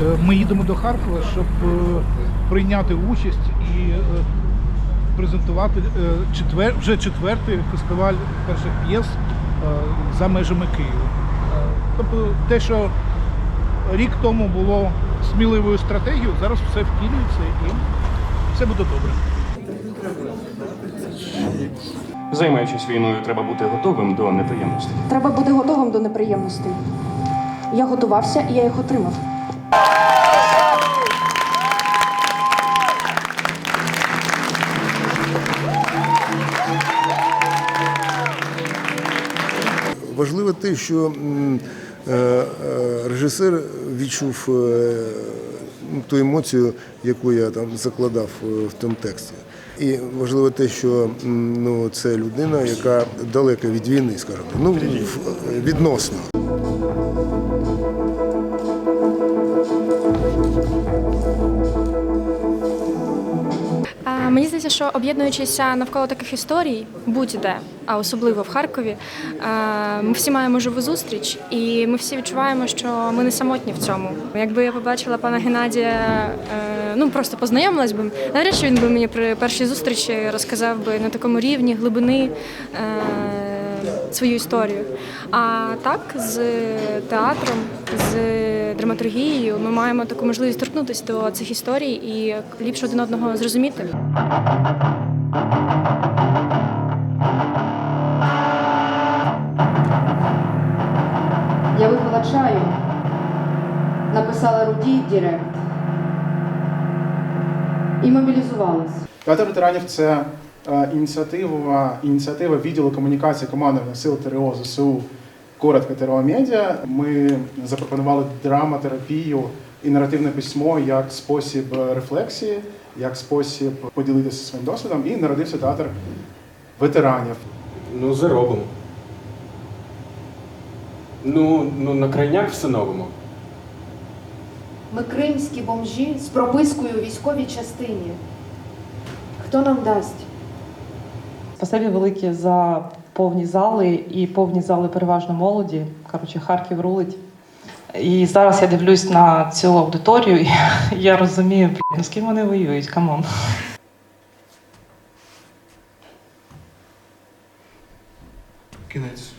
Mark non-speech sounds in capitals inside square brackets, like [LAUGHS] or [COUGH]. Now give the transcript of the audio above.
Е, Ми їдемо до Харкова, щоб е, прийняти участь і е, презентувати четвер, вже четвертий фестиваль перших п'єс за межами Києва. Тобто те, що рік тому було сміливою стратегією, зараз все втілюється і все буде добре. Займаючись війною, треба бути готовим до неприємностей. Треба бути готовим до неприємностей. Я готувався і я їх отримав. Важливо те, що е, е, режисер відчув е, ну, ту емоцію, яку я там закладав в тому тексті. І важливо те, що ну, це людина, яка далека від війни, скажімо, ну, відносно. Мені здається, що об'єднуючися навколо таких історій, будь-де, а особливо в Харкові, ми всі маємо живу зустріч, і ми всі відчуваємо, що ми не самотні в цьому. Якби я побачила пана Геннадія, е, ну просто познайомилась би, навряд чи він би мені при першій зустрічі розказав би на такому рівні глибини. Свою історію. А так, з театром, з драматургією ми маємо таку можливість торкнутися до цих історій і ліпше один одного зрозуміти. Я випила чаю, написала Руді Дірект і мобілізувалась. Театр ветеранів це е, ініціатива, ініціатива відділу комунікації командних сил ТРО ЗСУ коротко ТРО Медіа. Ми запропонували драматерапію і наративне письмо як спосіб рефлексії, як спосіб поділитися своїм досвідом. І народився театр ветеранів. Ну, заробимо. Ну, ну на крайняк встановимо. Ми кримські бомжі з пропискою у військовій частині. Хто нам дасть? Спасибі велике за повні зали і повні зали переважно молоді. Коротше, Харків рулить. І зараз я дивлюсь на цю аудиторію, і [LAUGHS] я розумію, блін, ну з ким вони воюють, камон. Кінець.